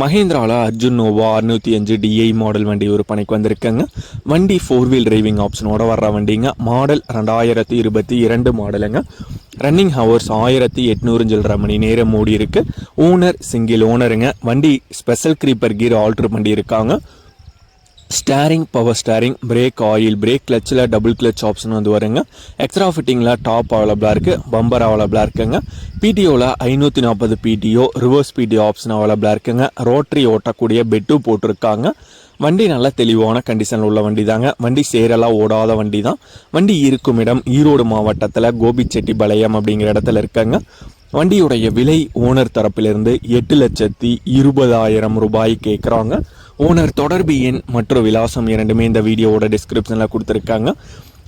மஹேந்திராவில் அர்ஜுன் நோவா அறுநூற்றி அஞ்சு DI model வண்டி ஒரு பணிக்கு வந்திருக்குங்க. வண்டி ஃபோர் வீல் டிரைவிங் ஆப்ஷனோட வர்ற வண்டிங்க. மாடல் ரெண்டாயிரத்தி இருபத்தி இரண்டு மாடலுங்க ரன்னிங் ஹவர்ஸ் ஆயிரத்தி எட்நூறு சில்லற மணி நேரம் மூடி இருக்கு ஓனர் சிங்கிள் ஓனருங்க வண்டி ஸ்பெஷல் க்ரீப்பர் கீர் ஆல்ட்ரு பண்ணி இருக்காங்க steering power steering brake oil brake கிளச்சில் double clutch option வந்து வருங்க. எக்ஸ்ட்ரா ஃபிட்டிங்கில் டாப் அவைலபிளாக இருக்குது பம்பர் அவைலபிளாக இருக்குங்க. பிடிஓவில் ஐநூற்றி நாற்பது பிடிஓ ரிவர்ஸ் பிடிஓ ஆப்ஷன் அவைலபிளாக இருக்குங்க. ரோட்ரி ஓட்டக்கூடிய பெட்டு போட்டிருக்காங்க. வண்டி நல்லா தெளிவான கண்டிஷனில் உள்ள வண்டி தாங்க வண்டி சேரெல்லாம் ஓடாத வண்டி தான் வண்டி இருக்கும் இடம் ஈரோடு மாவட்டத்தில் கோபிச்செட்டிபாளையம் அப்படிங்கிற இடத்துல இருக்காங்க. வண்டியுடைய விலை ஓனர் தரப்பிலிருந்து எட்டு லட்சத்தி இருபதாயிரம் ரூபாய் கேட்குறாங்க ஓனர் தொடர்பு எண் மற்றும் விலாசம் இரண்டுமே இந்த வீடியோவோட டிஸ்கிரிப்ஷனில் கொடுத்துருக்காங்க.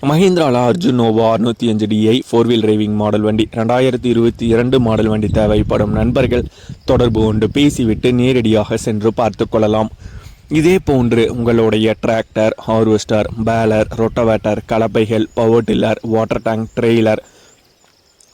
மஹிந்திரால அர்ஜுன் நோவா அறுநூற்றி அஞ்சு DI four wheel driving model வண்டி ரெண்டாயிரத்தி இருபத்தி இரண்டு மாடல் வண்டி தேவைப்படும் நண்பர்கள் தொடர்பு கொண்டு பேசிவிட்டு நேரடியாக சென்று பார்த்து கொள்ளலாம். இதே போன்று உங்களுடைய tractor harvester baler rotavator கலப்பைகள் power tiller water tank trailer